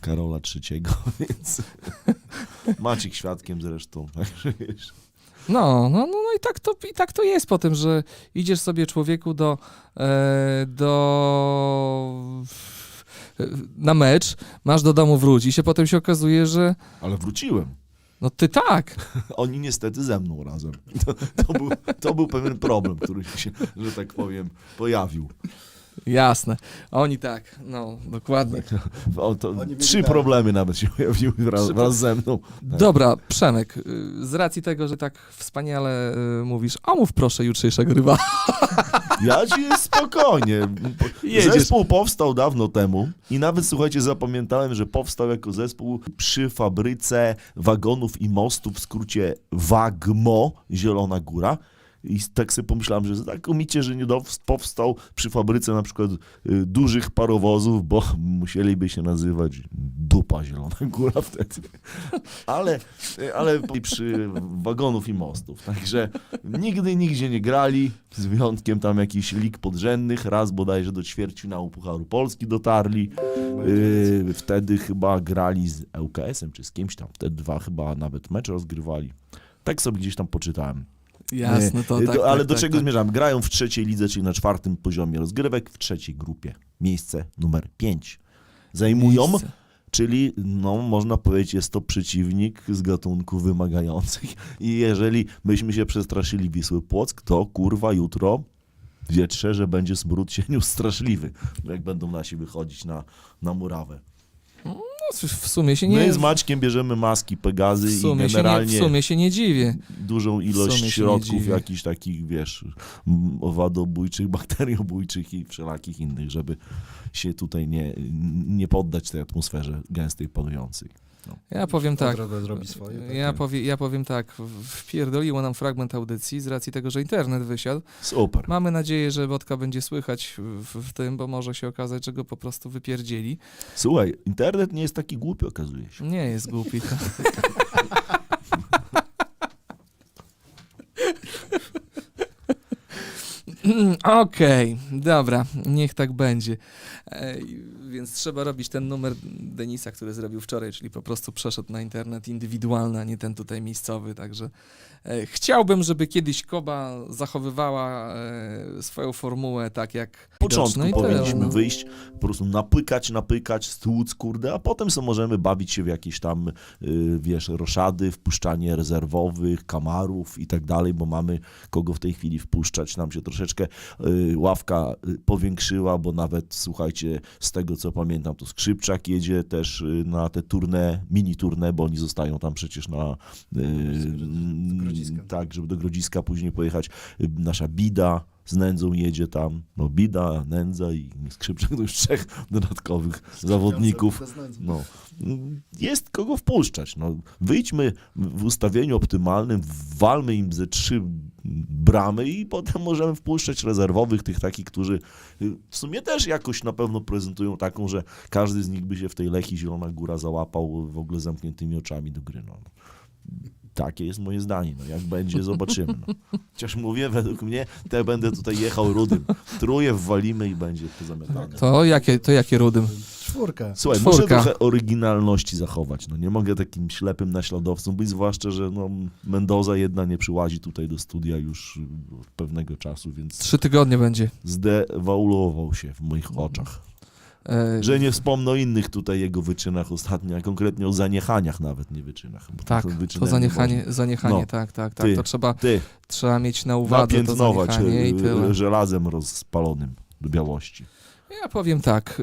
Karola III, więc Maciek świadkiem zresztą, także wiesz. No, no, no, no i, tak to, i tak to jest potem, że idziesz sobie człowieku do, e, do na mecz, masz do domu wrócić, a potem się okazuje, że Ale wróciłem. no ty tak. Oni niestety ze mną razem. To, to, był, to był pewien problem, który się, że tak powiem, pojawił. Jasne. Oni tak, no, dokładnie. O, to, Oni trzy tak. problemy nawet się pojawiły wraz, wraz ze mną. Dobra, Przemek, y, z racji tego, że tak wspaniale y, mówisz, omów proszę jutrzejszego rywala. Ja ci spokojnie. Jedziesz. Zespół powstał dawno temu i nawet słuchajcie, zapamiętałem, że powstał jako zespół przy fabryce wagonów i mostów, w skrócie WAGMO, Zielona Góra. I tak sobie pomyślałem, że znakomicie, że nie powstał przy fabryce na przykład y, dużych parowozów, bo musieliby się nazywać Dupa Zielona Góra wtedy. Ale, ale przy wagonów i mostów. Także nigdy, nigdzie nie grali, z wyjątkiem tam jakichś lig podrzędnych. Raz bodajże do ćwierćfinału Pucharu Polski dotarli. Yy, wtedy chyba grali z ŁKS-em czy z kimś tam. Wtedy dwa chyba nawet mecze rozgrywali. Tak sobie gdzieś tam poczytałem. Jasne, to Yy, tak. ale tak, do tak, czego tak. zmierzam? Grają w trzeciej lidze, czyli na czwartym poziomie rozgrywek, w trzeciej grupie. Miejsce numer 5. Zajmują Miejsce. Czyli, no, można powiedzieć, jest to przeciwnik z gatunku wymagających. I jeżeli myśmy się przestraszyli Wisły Płock, to kurwa jutro wietrze, że będzie smród sieniu straszliwy, jak będą nasi wychodzić na, na murawę. No, w sumie się nie... My z Maćkiem bierzemy maski Pegazy i się nie, w generalnie sumie się nie dziwię. dużą ilość środków, jakichś takich, wiesz, owadobójczych, bakteriobójczych i wszelakich innych, żeby się tutaj nie, nie poddać tej atmosferze gęstej, panującej. Ja powiem tak. Zrobi swoje. tak. Ja, powie, ja powiem tak, wpierdoliło nam fragment audycji z racji tego, że internet wysiadł. Super. Mamy nadzieję, że Botka będzie słychać w, w tym, bo może się okazać, że go po prostu wypierdzieli. Słuchaj, internet nie jest taki głupi, okazuje się. Nie jest głupi. To. Okej, dobra, niech tak będzie. E, więc trzeba robić ten numer Denisa, który zrobił wczoraj, czyli po prostu przeszedł na internet indywidualny, a nie ten tutaj miejscowy. Także e, chciałbym, żeby kiedyś Koba zachowywała e, swoją formułę tak jak W początku widoczne i tyle, powinniśmy no. wyjść, po prostu napykać, napykać, stłuc, kurde, a potem sobie możemy bawić się w jakieś tam, y, wiesz, roszady, wpuszczanie rezerwowych, kamarów i tak dalej, bo mamy kogo w tej chwili wpuszczać. Nam się troszeczkę y, ławka y, powiększyła, bo nawet, słuchajcie, z tego co pamiętam, to Skrzypczak jedzie też y, na te turne, mini turne, bo oni zostają tam przecież na... Do Grodziska. tak, żeby do Grodziska później pojechać. Y, Nasza Bida z Nędzą jedzie tam. No Bida, Nędza i Skrzypczak to już trzech dodatkowych zawodników. No, jest kogo wpuszczać. No, wyjdźmy w ustawieniu optymalnym, walmy im ze trzy bramy i potem możemy wpuszczać rezerwowych, tych takich, którzy y, w sumie też jakoś na pewno prezentują taką, że każdy z nich by się w tej Lechii Zielona Góra załapał w ogóle zamkniętymi oczami do gry. No. Takie jest moje zdanie. No, jak będzie, zobaczymy. No. Chociaż mówię, według mnie, to ja będę tutaj jechał rudym. Truje wwalimy i będzie pozamiatane. To jakie, to jakie rudym? Czwórkę. Słuchaj, Czwórka. muszę trochę oryginalności zachować. No, nie mogę takim ślepym naśladowcą być, zwłaszcza, że no, Mendoza jedna nie przyłazi tutaj do studia już od pewnego czasu, więc Trzy tygodnie będzie. zdewaulował się w moich oczach. E, Że nie wspomnę o innych tutaj jego wyczynach ostatnio, a konkretnie o zaniechaniach nawet, nie wyczynach. Tak, to wyczyny zaniechanie, zaniechanie No. tak, tak, tak. Ty, To trzeba, Ty, trzeba mieć na uwadze to zaniechanie i y, tyle. y, żelazem rozpalonym do białości. Ja powiem tak,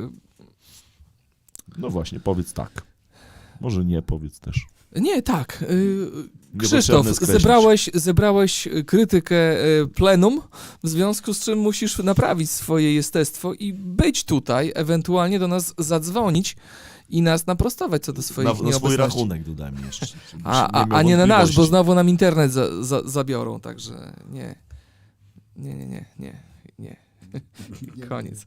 No właśnie, powiedz tak. Może nie, powiedz też. Nie, tak. y, Krzysztof, zebrałeś, zebrałeś krytykę y, plenum, w związku z czym musisz naprawić swoje jestestwo i być tutaj, ewentualnie do nas zadzwonić i nas naprostować co do swoich Na, na swój nieobecności. rachunek dodałem jeszcze. A, a, a nie na nasz, bo znowu nam internet za, za, zabiorą, także nie. Nie, nie, nie, nie, nie. Koniec.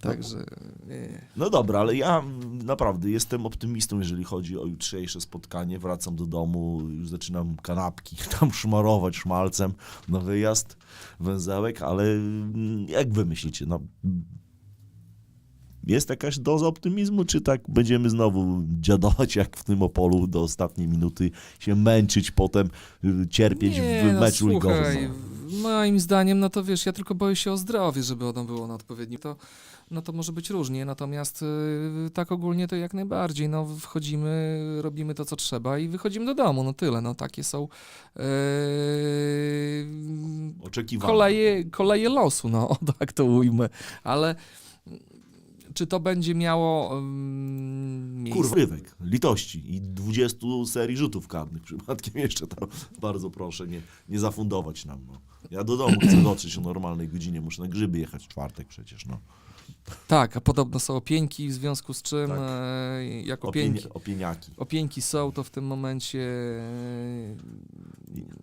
Także nie, nie. No dobra, ale ja naprawdę jestem optymistą, jeżeli chodzi o jutrzejsze spotkanie. Wracam do domu, już zaczynam kanapki tam szmarować szmalcem na wyjazd, węzełek, ale jak wy myślicie? No, Jest jakaś doza optymizmu, czy tak będziemy znowu dziadować jak w tym Opolu do ostatniej minuty, się męczyć, potem y, cierpieć Nie, w no, meczu słuchaj, ligowym? moim zdaniem, no to wiesz, ja tylko boję się o zdrowie, żeby ono było na odpowiednim. To, no to może być różnie, natomiast y, tak ogólnie to jak najbardziej, no wchodzimy, robimy to, co trzeba i wychodzimy do domu, no tyle, no takie są yy, Oczekiwane. koleje, koleje losu, no tak to ujmę, ale czy to będzie miało um, miejsce? Kurwa, rywek, litości i 20 serii rzutów karnych przypadkiem jeszcze tam. Bardzo proszę, nie, nie zafundować nam. No. Ja do domu chcę dotrzeć o normalnej godzinie, muszę na grzyby jechać w czwartek przecież, no. Tak, a podobno są opieńki, w związku z czym Tak. e, jak opieńki, Opienia, opieniaki. opieńki są, to w tym momencie e,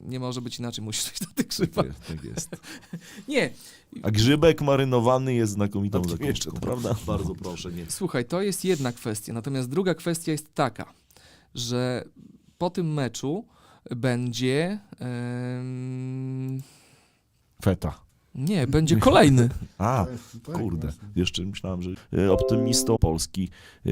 nie może być inaczej, musisz iść do tych Tak grzybach. jest, tak jest. Nie, A grzybek marynowany jest znakomitą Tak, zakąską, prawda? Bardzo proszę, nie. słuchaj, to jest jedna kwestia, natomiast druga kwestia jest taka, że po tym meczu będzie... em, Feta. Nie, będzie kolejny. A, Tak, kurde, jeszcze myślałem, że e, optymistą Polski, e,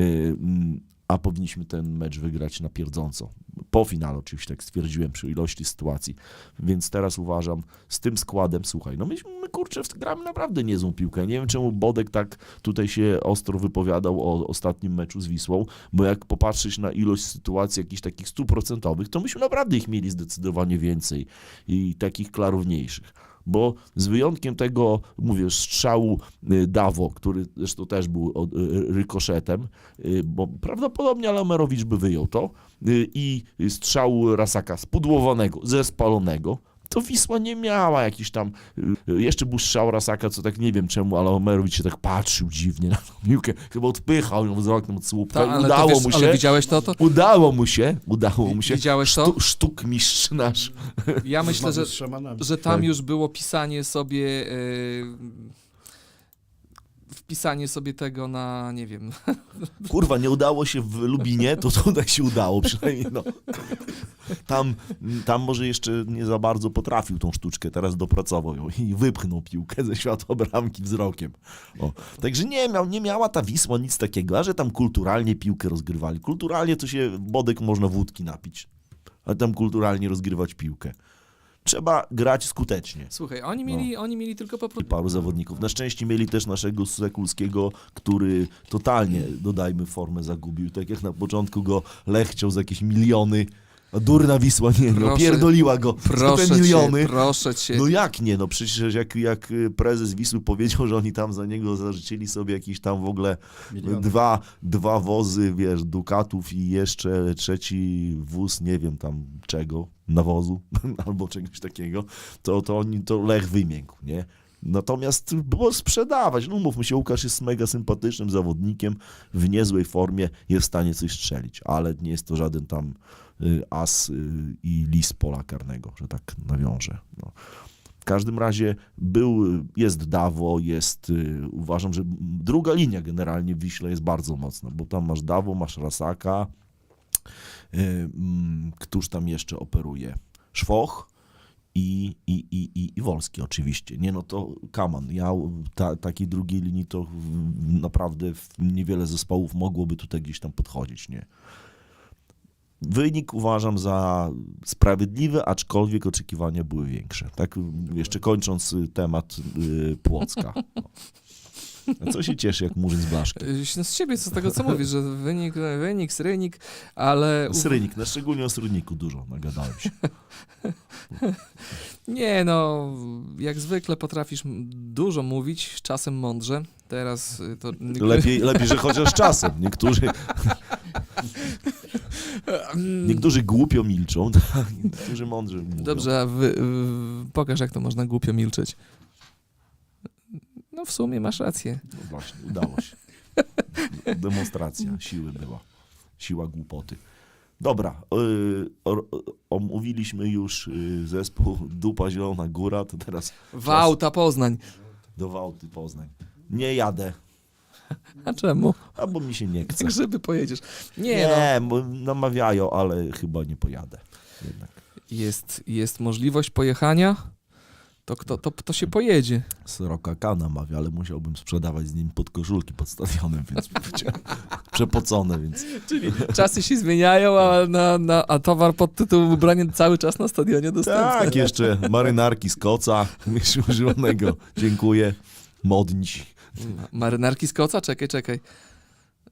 a powinniśmy ten mecz wygrać na pierdząco. Po finale oczywiście, tak stwierdziłem, przy ilości sytuacji. Więc teraz uważam, z tym składem, słuchaj, no myśmy, my kurczę, w- gramy naprawdę niezłą piłkę. Nie wiem, czemu Bodek tak tutaj się ostro wypowiadał o ostatnim meczu z Wisłą, bo jak popatrzeć na ilość sytuacji jakichś takich stuprocentowych, to myśmy naprawdę ich mieli zdecydowanie więcej i takich klarowniejszych bo z wyjątkiem tego, mówię, strzału y, Dawo, który zresztą też był y, rykoszetem, y, bo prawdopodobnie Alamerowicz by wyjął to, i strzału Rasaka spudłowanego, zespalonego, to Wisła nie miała jakiś tam, y, jeszcze był strzał Rasaka, co tak nie wiem czemu, ale Omerowicz się tak patrzył dziwnie na tą piłkę, chyba odpychał ją wzrokiem od słupka Ta, i ale, udało wiesz, mu ale się, widziałeś to? to? udało mu się, udało mu się, Widziałeś to? Sztu, sztuk mistrz nasz. Ja myślę, że, że tam Tak. już było pisanie sobie. e, wpisanie sobie tego na, nie wiem. Kurwa, nie udało się w Lubinie, to tutaj się udało przynajmniej, no. Tam, tam może jeszcze nie za bardzo potrafił tą sztuczkę, teraz dopracował ją i wypchnął piłkę ze światła bramki wzrokiem. O. Także nie, miał, nie miała ta Wisła nic takiego, a że tam kulturalnie piłkę rozgrywali. Kulturalnie to się Bodek można wódki napić, a tam kulturalnie rozgrywać piłkę. Trzeba grać skutecznie. Słuchaj, oni mieli, oni mieli tylko po prostu. paru zawodników. Na szczęście mieli też naszego Sekulskiego, który totalnie, dodajmy, formę zagubił. Tak jak na początku go Lech chciał za jakieś miliony, a durna Wisła nie, no, Proszę- pierdoliła go Proszę te cię, miliony. proszę cię. No jak nie, no przecież jak, jak y, prezes Wisły powiedział, że oni tam za niego zażyczyli sobie jakieś tam w ogóle Miliony. dwa, dwa wozy, wiesz, Dukatów i jeszcze trzeci wóz, nie wiem tam czego, nawozu albo czegoś takiego, to, to oni, to Lech wymiękł, nie? Natomiast było sprzedawać. No mówmy się, Łukasz jest mega sympatycznym zawodnikiem, w niezłej formie, jest w stanie coś strzelić, ale nie jest to żaden tam as y, i lis pola karnego, że tak nawiążę. No. W każdym razie był, jest Dawo, jest, y, uważam, że druga linia generalnie w Wiśle jest bardzo mocna, bo tam masz Dawo, masz Rasaka, y, mm, któż tam jeszcze operuje? Szwoch i, i, i, i, i Wolski oczywiście. Nie no to Kaman. Ja ta, takiej drugiej linii to naprawdę niewiele zespołów mogłoby tutaj gdzieś tam podchodzić, nie? Wynik uważam za sprawiedliwy, aczkolwiek oczekiwania były większe. Tak, jeszcze kończąc y, temat y, Płocka. No. A co się cieszy, jak murzyn z blaszki? Y, Z siebie, co z tego co mówisz, że wynik, wynik, srynik, ale. Srynik, no szczególnie o Sryniku dużo nagadałem się. Nie, no, jak zwykle potrafisz dużo mówić, czasem mądrze. Teraz y, to. Lepiej, lepiej, że chociaż czasem. Niektórzy, niektórzy głupio milczą, tak, niektórzy mądrze mówią. Dobrze, a wy, y, pokaż, jak to można głupio milczeć. No, w sumie masz rację. No właśnie, udało się. Demonstracja siły była. Siła głupoty. Dobra, yy, omówiliśmy już yy, zespół Dupa Zielona Góra, to teraz Wałta Poznań. do Wałty Poznań. Nie jadę, A czemu? albo mi się nie chce. Grzyby pojedziesz. Nie, no. Nie, bo namawiają, ale chyba nie pojadę. Jednak. Jest, jest możliwość pojechania. To, kto, to, to się pojedzie. Sroka K namawia, ale musiałbym sprzedawać z nim podkoszulki pod stadionem, więc przepocone, więc Czyli czasy się zmieniają, a, na, na, a towar pod tytułem ubranie cały czas na stadionie dostępny. tak, jeszcze marynarki z koca, używanego, dziękuję, modnić. Ma- Marynarki z koca? Czekaj, czekaj.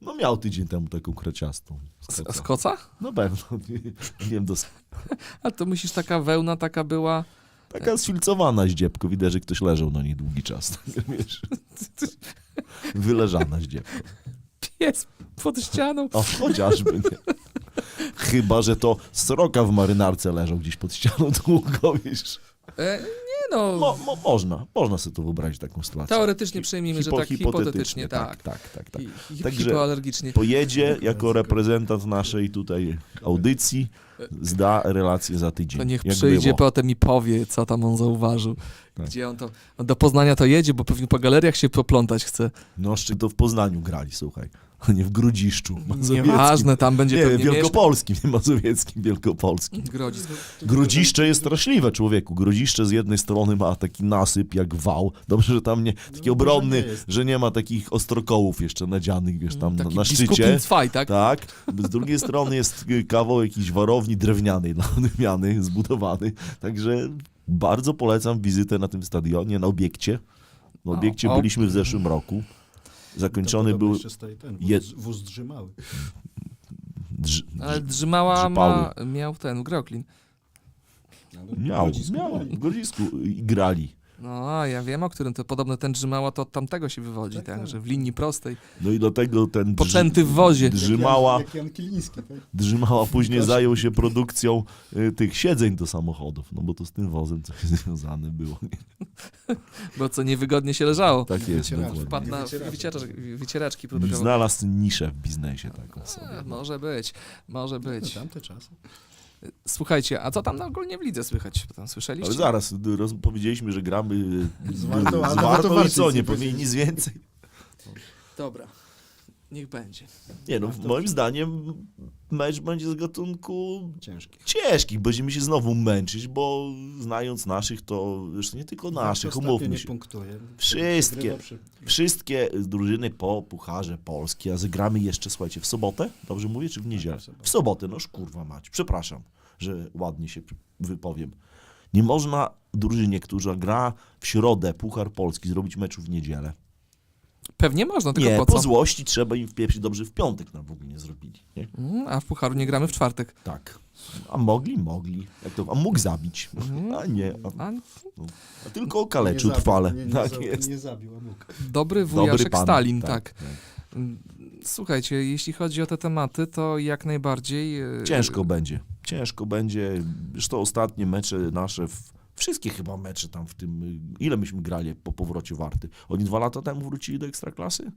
No miał tydzień temu taką kraciastą. Z Z, koca. z koca? No pewno, nie, nie wiem, dos- A to myślisz, taka wełna taka była... taka sfilcowana zdziebko, widać, że ktoś leżał na niej długi czas, tak, wiesz. Wyleżana zdziebko. Pies pod ścianą. O, chociażby nie. Chyba, że to sroka w marynarce leżał gdzieś pod ścianą długo, wiesz. E, nie no, Mo, mo, można, można sobie to wyobrazić taką sytuację. teoretycznie przyjmijmy, że tak hipotetycznie, tak. tak, tak, tak. I, i, Także- hipoalergicznie. Pojedzie jako reprezentant naszej tutaj audycji, zda relację za tydzień. To niech przyjdzie było. potem i powie, co tam on zauważył. Tak. Gdzie on to... Do Poznania to jedzie, bo pewnie po galeriach się poplątać chce. No, szczyt to w Poznaniu grali, słuchaj. A nie w Grudziszczu mazowieckim. Nieważne, tam będzie Nie, pewnie wielkopolskim, nie mazowieckim, wielkopolskim. Grodzisk. Grodziszcze jest straszliwe, człowieku. Grodziszcze z jednej strony ma taki nasyp jak wał. Dobrze, że tam nie, taki No, obronny, nie jest. że nie ma takich ostrokołów jeszcze nadzianych, wiesz, tam na, Taki na szczycie. Cwaj, tak? Tak. Z drugiej strony jest y, kawał jakiejś warowni drewnianej dla odmiany, zbudowany. Także bardzo polecam wizytę na tym stadionie, na obiekcie. Na obiekcie byliśmy w zeszłym roku. Zakończony był... ten wóz, je- wóz drzymały. Drz... Ale Drzymała ma, miał ten, Groklin. Miał, miał. W Grodzisku i grali. No, a ja wiem, o którym to podobno ten Drzymała to od tamtego się wywodzi, Tak, tak, tak. że w linii prostej. No i do tego ten... drz- Poczęty w wozie. Drzymała, Jak Jan, jak Jan tak? drzymała później Proszę. zajął się produkcją y, tych siedzeń do samochodów, no bo to z tym wozem coś związane było. Bo co niewygodnie się leżało. Tak jest, Wycieraczki. dokładnie. Wpadł na Wycieraczki. wycieraczki, produkował. Znalazł niszę w biznesie taką sobie. E, może być, może No, być. tamte czasy. Słuchajcie, a co tam na ogólnie w lidze słychać? Tam słyszeliście? Ale zaraz, roz, powiedzieliśmy, że gramy Z Wartą, a z Wartą i co, nic nie nie powiedzieli nic więcej. Dobra, niech będzie. Nie no, moim zdaniem mecz będzie z gatunku Ciężkie. ciężkich. Będziemy się znowu męczyć, bo znając naszych, to zresztą nie tylko naszych, umówmy się. punktuje. Wszystkie. Wszystkie drużyny po Pucharze Polski, a zagramy jeszcze, słuchajcie, w sobotę? Dobrze mówię, czy w niedzielę? w sobotę. W sobotę, noż kurwa mać. Przepraszam, że ładnie się wypowiem. Nie można drużynie, która gra w środę Puchar Polski, zrobić meczu w niedzielę. Pewnie można, tylko Nie, po po, co? złości trzeba im wpieprzyć dobrze w piątek nam w ogóle nie zrobili. Nie? Mm, A w Pucharu nie gramy w czwartek. Tak. A mogli? Mogli. Jak to, a mógł zabić. Mhm. A nie. A, A a tylko okaleczył Nie zabił, trwale. Nie, nie, tak jest. nie zabił, a mógł. dobry Dobry wujaszek pan. Stalin, tak. Mm, Słuchajcie, jeśli chodzi o te tematy, to jak najbardziej... e, Ciężko będzie. Ciężko będzie. Zresztą ostatnie mecze nasze, w, wszystkie chyba mecze tam w tym, y, ile myśmy grali po powrocie Warty? Oni dwa lata temu wrócili do Ekstraklasy?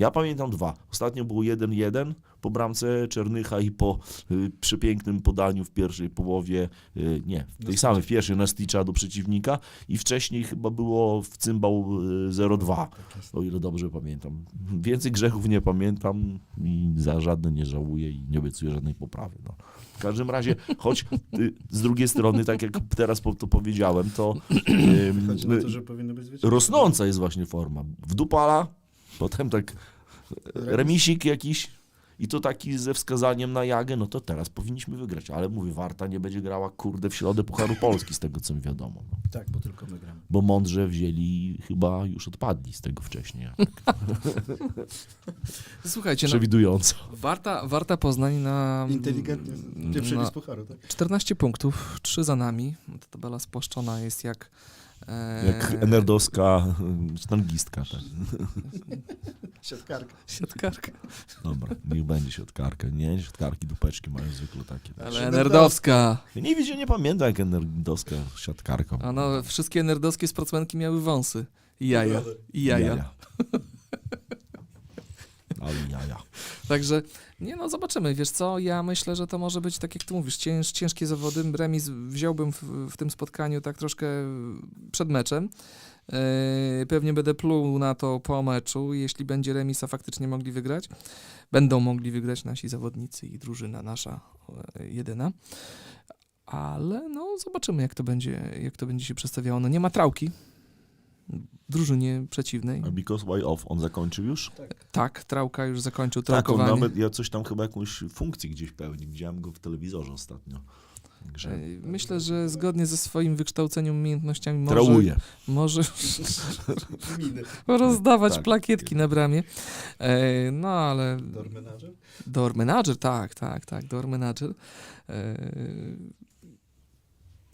Ja pamiętam dwa. Ostatnio było 1-1 po bramce Czernycha i po y, przepięknym podaniu w pierwszej połowie, y, nie, w tej samej, w pierwszej Nasticza do przeciwnika i wcześniej chyba było w cymbał y, 0-2. Tak. O ile dobrze pamiętam. Więcej grzechów nie pamiętam i za żadne nie żałuję i nie obiecuję żadnej poprawy. No. W każdym razie, choć y, z drugiej strony, tak jak teraz po, to powiedziałem, to to, zwycięstwo. rosnąca jest właśnie forma. Wdupala, potem tak remisik jakiś i to taki ze wskazaniem na jagę, no to teraz powinniśmy wygrać. Ale mówię, Warta nie będzie grała, kurde, w środę Pucharu Polski, z tego co mi wiadomo. No. Tak, bo tylko my gramy. Bo mądrze wzięli, chyba już odpadli z tego wcześniej. Słuchajcie, no, Przewidująco. Warta, Warta Poznań na... Inteligentnie na z pucharu, tak? 14 punktów, 3 za nami. Ta tabela spłaszczona jest jak... e, Jak enerdowska y, sztangistka. Tak. Siatkarka. Siatkarka. Dobra, niech będzie siatkarka. Nie, siatkarki dupeczki mają zwykle takie. Tak. Ale nerdowska. Ja nie widzę, nie pamiętam jak enerdowska siatkarka. A no, wszystkie nerdowskie sportsmenki miały wąsy. I jaja. I jaja. Ale jaja. Także, nie no, zobaczymy. Wiesz co, ja myślę, że to może być, tak jak ty mówisz, cięż, ciężkie zawody. Remis wziąłbym w, w tym spotkaniu tak troszkę przed meczem. Yy, pewnie będę pluł na to po meczu, jeśli będzie remis, a faktycznie mogli wygrać. Będą mogli wygrać nasi zawodnicy i drużyna nasza e, jedyna. ale no zobaczymy, jak to będzie, jak to będzie się przedstawiało. No nie ma trałki drużynie przeciwnej. A Because Why Off, on zakończył już? Tak, trałka już zakończył Tak, on trałkowanie. nawet, ja coś tam chyba jakąś funkcję gdzieś pełni. Widziałem go w telewizorze ostatnio. Także Myślę, że zgodnie ze swoim wykształceniem, umiejętnościami może, trałuje. może rozdawać Tak. plakietki na bramie. E, No ale Door manager? door manager, tak, tak, tak, door manager. E,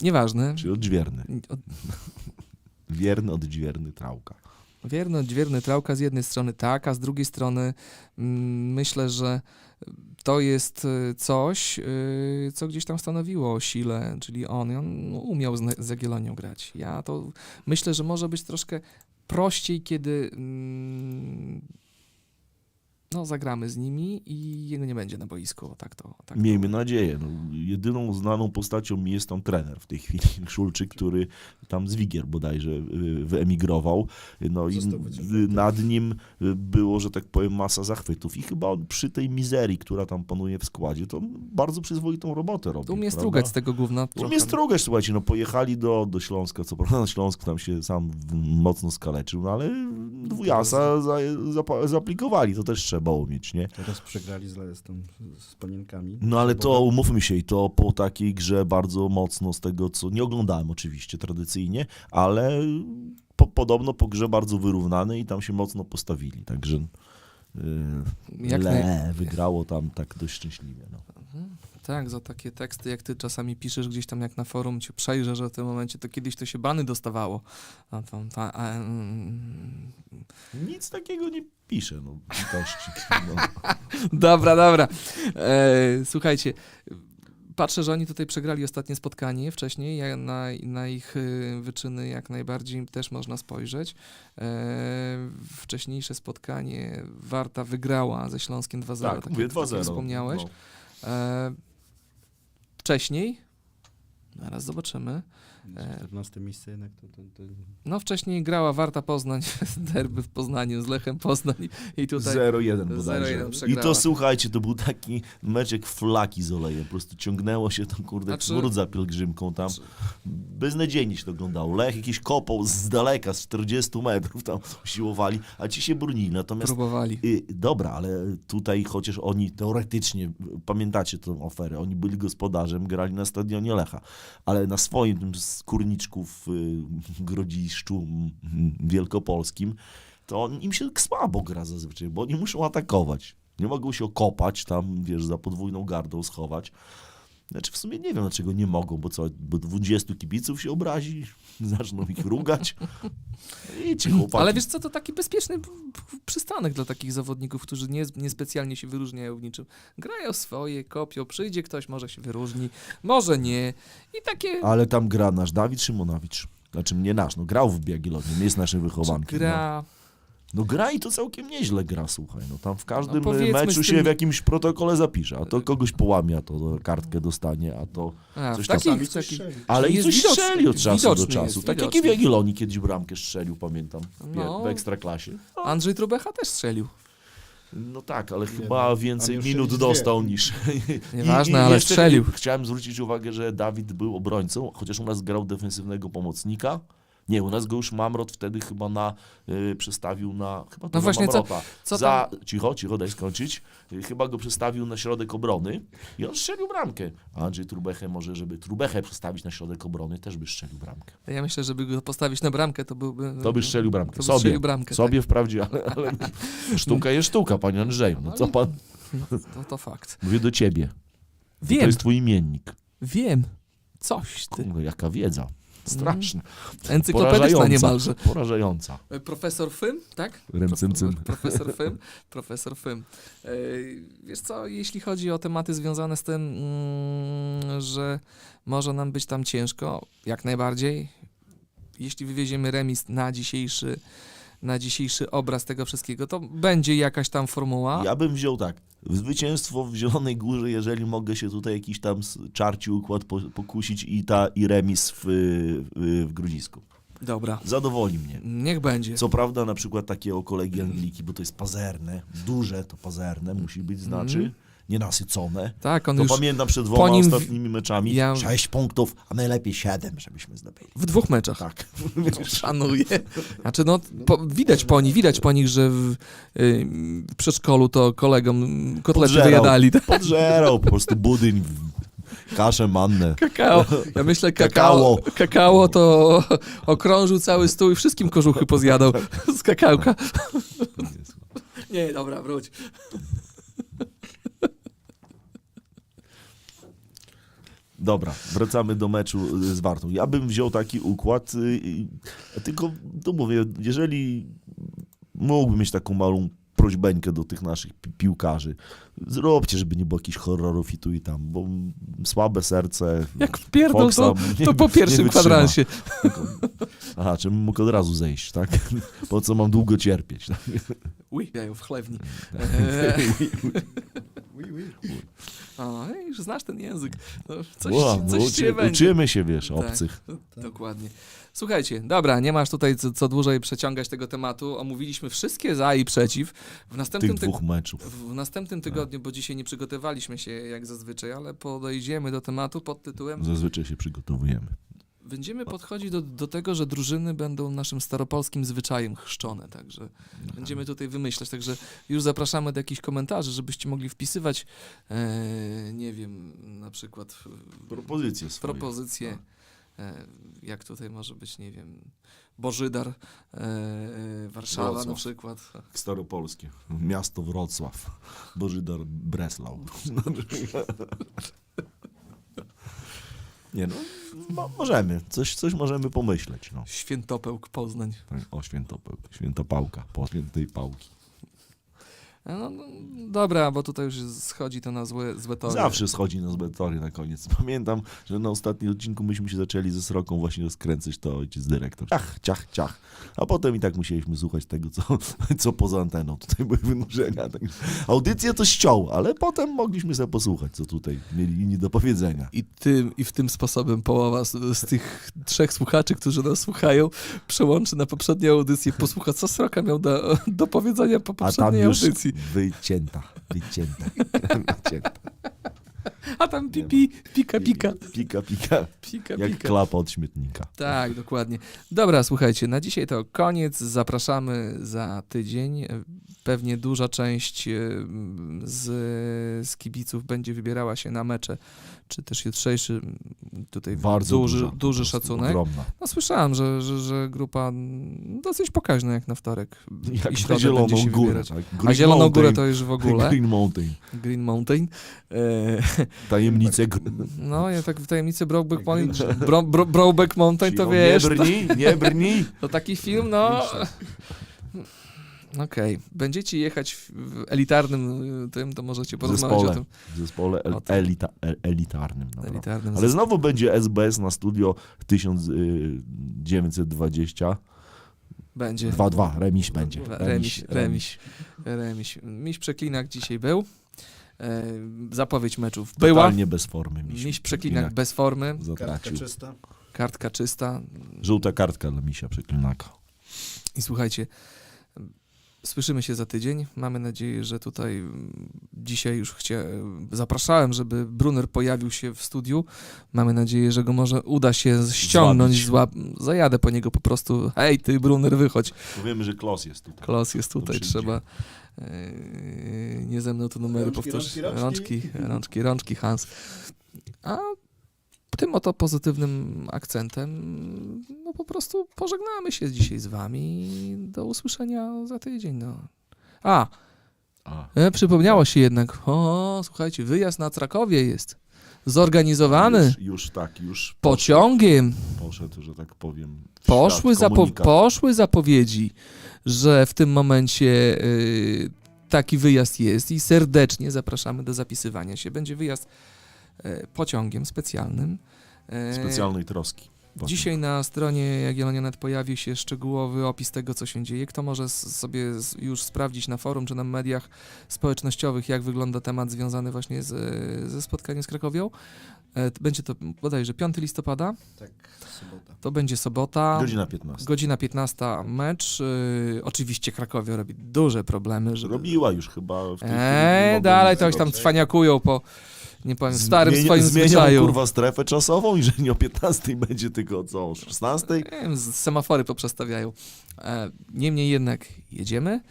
Nieważne. Czyli odźwierny. Od- Wierny, odźwierny trałka. Wierny, odźwierny trałka z jednej strony tak, a z drugiej strony mm, myślę, że to jest y, coś, y, co gdzieś tam stanowiło o sile, czyli on, on umiał z Jagiellonią grać. Ja to myślę, że może być troszkę prościej, kiedy mm, no, zagramy z nimi i jego nie będzie na boisku. Tak to, tak Miejmy to. nadzieję. No, jedyną znaną postacią mi jest tam trener w tej chwili, Szulczyk, który tam z Wigier bodajże y, wyemigrował. No i Został y, nad nim y, było, że tak powiem, masa zachwytów. I chyba on przy tej mizerii, która tam panuje w składzie, to on bardzo przyzwoitą robotę robi. Tu umie strugać z tego gówna trochę. Umie strugać, słuchajcie, no pojechali do, do Śląska, co prawda na Śląsku tam się sam mocno skaleczył, no ale dwujasa za, zapa- zaaplikowali, to też trzeba umieć, nie? Teraz przegrali z, z, tą, z panienkami. No ale to umówmy się i to po takiej grze bardzo mocno z tego, co nie oglądałem oczywiście tradycyjnie, ale po, podobno po grze bardzo wyrównane i tam się mocno postawili, także yy, Jak Le wygrało tam tak dość szczęśliwie. No. Tak, za takie teksty, jak ty czasami piszesz gdzieś tam, jak na forum cię przejrzę, że w tym momencie to kiedyś to się bany dostawało. A tam, ta, a, mm. Nic takiego nie piszę, no, litości. No. Dobra, dobra. E, słuchajcie, patrzę, że oni tutaj przegrali ostatnie spotkanie wcześniej. Ja na, na ich y, wyczyny jak najbardziej też można spojrzeć. E, wcześniejsze spotkanie Warta wygrała ze Śląskiem 2-0. Tak, tak mówię jak- tak jak 2-0. wspomniałeś. No. E, wcześniej, zaraz zobaczymy. E. 14 miejsce jednak to, to, to... No wcześniej grała Warta Poznań, derby w Poznaniu z Lechem Poznań i tutaj 0-1 0-1 bodajże. I to słuchajcie, to był taki mecz jak flaki z olejem. Po prostu ciągnęło się tam, kurde, jak Znaczy- smród za pielgrzymką tam. Beznadziejnie się to oglądało. Lech jakiś kopał z daleka, z 40 metrów tam siłowali, a ci się brunili. Natomiast próbowali. Y, dobra, ale tutaj chociaż oni teoretycznie, pamiętacie tę oferę, oni byli gospodarzem, grali na stadionie Lecha, ale na swoim tym skórniczku w y, Grodziszczu wielkopolskim, to im się słabo gra zazwyczaj, bo oni muszą atakować. Nie mogą się okopać tam, wiesz, za podwójną gardą schować. Znaczy w sumie nie wiem, dlaczego nie mogą, bo co, bo 20 kibiców się obrazi, zaczną ich rugać. I ci chłopaki. Ale wiesz co, to taki bezpieczny przystanek dla takich zawodników, którzy nie, niespecjalnie się wyróżniają w niczym. Grają swoje, kopią, przyjdzie ktoś, może się wyróżni, może nie. I takie Ale tam gra nasz Dawid Szymonowicz. Znaczy nie nasz, no grał w Biagiellonie, nie jest naszym wychowankiem. gra... No. No gra i to całkiem nieźle gra, słuchaj. No tam w każdym powiedzmy meczu się tym- w jakimś protokole zapisze, a to kogoś połamie, a to kartkę dostanie, a to... A, Coś tam takich. Ale i jest coś widoczny, strzeli od czasu do czasu. jest, tak jak i w widoczny. Jagiellonii kiedyś bramkę strzelił, pamiętam, w, No. w Ekstraklasie. Andrzej Trubecha też strzelił. No tak, ale Nie, chyba no, więcej minut dostał dwie. niż... Nieważne, ale jeszcze strzelił. Chciałem zwrócić uwagę, że Dawid był obrońcą, chociaż u nas grał defensywnego pomocnika. Nie, u nas go już Mamrot wtedy chyba na, y, przestawił na, chyba to No właśnie, co- Mamrota. co Za, cicho, cicho, daj skończyć. Y, chyba go przestawił na środek obrony i on strzelił bramkę. A Andrzej Trubechę może, żeby Trubechę przestawić na środek obrony, też by strzelił bramkę. Ja myślę, żeby go postawić na bramkę, to byłby... To by strzelił bramkę. To by Sobie. strzelił bramkę, Sobie wprawdzie, ale, ale sztuka jest sztuka, panie Andrzeju. No co pan? No, to, to fakt. Mówię do ciebie. To Wiem, jest twój imiennik. wiem. Coś ty. Kurde, jaka wiedza. Straszna. Encyklopedyczna Porażająca. niemalże. Porażająca. E, Profesor Fym, tak? Pro- Profesor Fym. Profesor Fym. E, Wiesz co, jeśli chodzi o tematy związane z tym, mm, że może nam być tam ciężko, jak najbardziej. Jeśli wywieziemy remis na dzisiejszy, na dzisiejszy obraz tego wszystkiego, to będzie jakaś tam formuła. Ja bym wziął tak. Zwycięstwo w Zielonej Górze, jeżeli mogę się tutaj jakiś tam czarci układ po, pokusić i, ta, i remis w, w, Grudzisku. Dobra. Zadowoli mnie. Niech będzie. Co prawda na przykład takie o kolegi Angliki, bo to jest pazerne, duże to pazerne musi być znaczy. Mhm. Nienasycone. Tak, on To już pamiętam przed dwoma nim ostatnimi meczami. ja- Sześć punktów, a najlepiej siedem, żebyśmy zdobyli. w dwóch meczach. Tak. Szanuję. Znaczy, no, po, widać po nich, widać po nich, że w, y, w przedszkolu to kolegom kotlety Podżerał. wyjadali. Tak? Podżerał po prostu budyń, kaszę mannę. Kakao. Ja myślę, kakao, kakao to okrążył cały stół i wszystkim kożuchy pozjadał z kakałka. Nie, dobra, wróć. Dobra, wracamy do meczu y, z Wartą. Ja bym wziął taki układ, y, tylko to mówię, jeżeli mógłbym mieć taką małą prośbeńkę do tych naszych pi- piłkarzy, zróbcie, żeby nie było jakichś horrorów i tu i tam, bo słabe serce. Jak wpierdol, to, Foxa nie- to po pierwszym kwadransie. Aha, czym mógł od razu zejść, tak? Po co mam długo cierpieć? Tak? Uj, jają w chlewni. O, już znasz ten język. No, coś Wow, coś no, ci uczy, będzie. uczymy się, wiesz, Tak. obcych. Dokładnie. Słuchajcie, dobra, nie masz tutaj co, co dłużej przeciągać tego tematu. Omówiliśmy wszystkie za i przeciw. W Tych następnym, tyg- dwóch meczów. w następnym tygodniu, bo dzisiaj nie przygotowaliśmy się jak zazwyczaj, ale podejdziemy do tematu pod tytułem Zazwyczaj się przygotowujemy. Będziemy podchodzić do, do tego, że drużyny będą naszym staropolskim zwyczajem chrzczone, także będziemy tutaj wymyślać, także już zapraszamy do jakichś komentarzy, żebyście mogli wpisywać, e, nie wiem, na przykład Propozycje swoje. propozycje, e, jak tutaj może być, nie wiem, Bożydar, e, e, Warszawa na Wrocław. przykład. Staropolskie. Miasto Wrocław. Bożydar Breslau. Nie no, mo- możemy. Coś, coś możemy pomyśleć. No. Świętopełk Poznań. O, świętopeł, świętopałka, po świętej pałki. No, no, dobra, bo tutaj już schodzi to na złe, złe tory. Zawsze schodzi na złe tory na koniec. Pamiętam, że na ostatnim odcinku myśmy się zaczęli ze Sroką właśnie rozkręcać, to ojciec dyrektor. Ciach, ciach, ciach. A potem i tak musieliśmy słuchać tego, co, co poza anteną. Tutaj były wynurzenia. Tak. Audycję to ściął, ale potem mogliśmy sobie posłuchać, co tutaj mieli inni do powiedzenia. I, tym, I w tym sposobem połowa z, z tych trzech słuchaczy, którzy nas słuchają, przełączy na poprzednią audycję, posłucha, co Sroka miał do, do powiedzenia po A tam poprzedniej już audycji. Wycięta, wycięta, wycięta. A tam pipi, pika, pika, Pika, pika, pika, jak pika. klapa od śmietnika. Tak, dokładnie. Dobra, słuchajcie, na dzisiaj to koniec. Zapraszamy za tydzień. Pewnie duża część z, z kibiców będzie wybierała się na mecze, czy też jutrzejszy. Tutaj Bardzo duży, duża, duży szacunek. Ogromna. No słyszałem, że, że, że grupa dosyć pokaźna jak na wtorek Jak i na Zieloną Górę. Tak? A Zieloną Mountain. Górę to już w ogóle. Green Mountain. Green Mountain. E, Tajemnice gr- no, ja tak w tajemnicy Brokeback Mountain, bro, bro, Brokeback Mountain to wiesz, Nie brnij, nie brnij. to taki film, no... Okej, będziecie jechać w- elitarnym y, tym, to możecie porozmawiać Zespole. o tym. W zespole el- elita, el- elitarnym. Elitarnym Ale znowu będzie SBS na studio y, 1920. będzie. 2-2, remis będzie. Remis, remis, remis. Miś Przeklinak dzisiaj był. E, zapowiedź meczów była. Totalnie bez formy. Miś, Miś Przeklinak bez formy. Kartka zatracił. czysta. Kartka czysta. Żółta kartka dla misia przeklinaka. I słuchajcie, słyszymy się za tydzień. Mamy nadzieję, że tutaj mm, dzisiaj już chcia... zapraszałem, żeby Brunner pojawił się w studiu. Mamy nadzieję, że go może uda się ściągnąć, złap... zajadę po niego po prostu. Hej, ty Brunner, wychodź. Powiemy, że Klos jest tutaj. Klos jest tutaj, trzeba. Yy, nie ze mną tu numery Rączki, powtórzyć. rączki, Rączki, rączki. rączki, rączki, Hans. A tym oto pozytywnym akcentem, no po prostu pożegnamy się dzisiaj z wami do usłyszenia za tydzień. No. A, A, e, przypomniało się jednak, o, słuchajcie, wyjazd na Trakowie jest zorganizowany Już, już tak, już pociągiem. poszedł, że tak powiem. Poszły, zapo- poszły zapowiedzi, że w tym momencie y, taki wyjazd jest i serdecznie zapraszamy do zapisywania się. Będzie wyjazd pociągiem specjalnym. y, Specjalnej troski. Właśnie. Dzisiaj na stronie Jagiellonianet pojawił się szczegółowy opis tego, co się dzieje. Kto może sobie już sprawdzić na forum czy na mediach społecznościowych, jak wygląda temat związany właśnie z, ze spotkaniem z Krakowią. E, Będzie to bodajże 5 listopada, Tak, sobota. to będzie sobota. Godzina 15. Godzina 15 mecz. Yy, oczywiście Krakowia robi duże problemy, żeby... Robiła już chyba w tej chwili. Eee, mogą dalej to już tam cwaniakują po, nie powiem, starym Zmieni- swoim zmienią, zwyczaju. kurwa strefę czasową i że nie o 15 będzie tylko co, o 16? Nie wiem, z- semafory poprzestawiają. E, niemniej jednak jedziemy.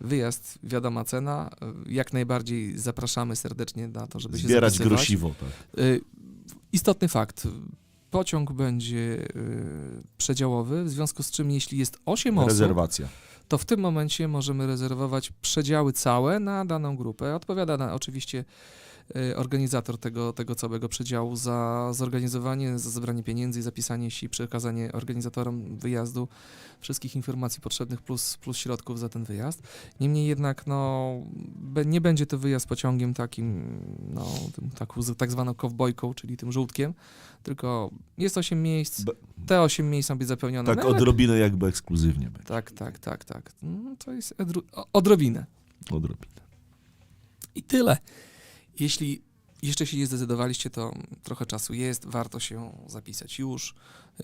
Wyjazd, wiadoma cena. E, Jak najbardziej zapraszamy serdecznie na to, żeby się Zbierać grosiwo, tak. Y, Istotny fakt. Pociąg będzie przedziałowy, w związku z czym jeśli jest 8 osób, Rezerwacja. To w tym momencie możemy rezerwować przedziały całe na daną grupę. Odpowiada na, oczywiście y, organizator tego, tego całego przedziału za zorganizowanie, za zebranie pieniędzy zapisanie się i przekazanie organizatorom wyjazdu wszystkich informacji potrzebnych plus, plus środków za ten wyjazd. Niemniej jednak no, nie będzie to wyjazd pociągiem takim, no, tym, tak, tak zwaną kowbojką, czyli tym żółtkiem, tylko jest 8 miejsc, te 8 miejsc są być zapełnione. Tak najlepiej- odrobinę jakby ekskluzywnie będzie. tak, tak, tak, tak. No, to jest edru- odrobinę. Odrobinę. I tyle. Jeśli jeszcze się nie zdecydowaliście, to trochę czasu jest, warto się zapisać już,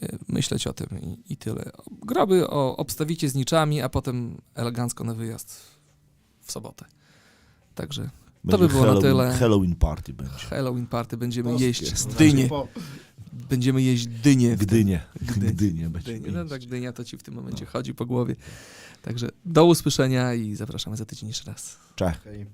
y, myśleć o tym i, i tyle. Groby o, obstawicie z niczami, a potem elegancko na wyjazd w sobotę. Także Będzie by było na tyle. Halloween party będzie. Halloween party będziemy Polskie. jeść Znaczy dynie. po- Będziemy jeść tym- Gdynie. Gdynie. Gdynie. No tak, dynia to ci w tym momencie No. chodzi po głowie. Także do usłyszenia i zapraszamy za tydzień jeszcze raz. Okej.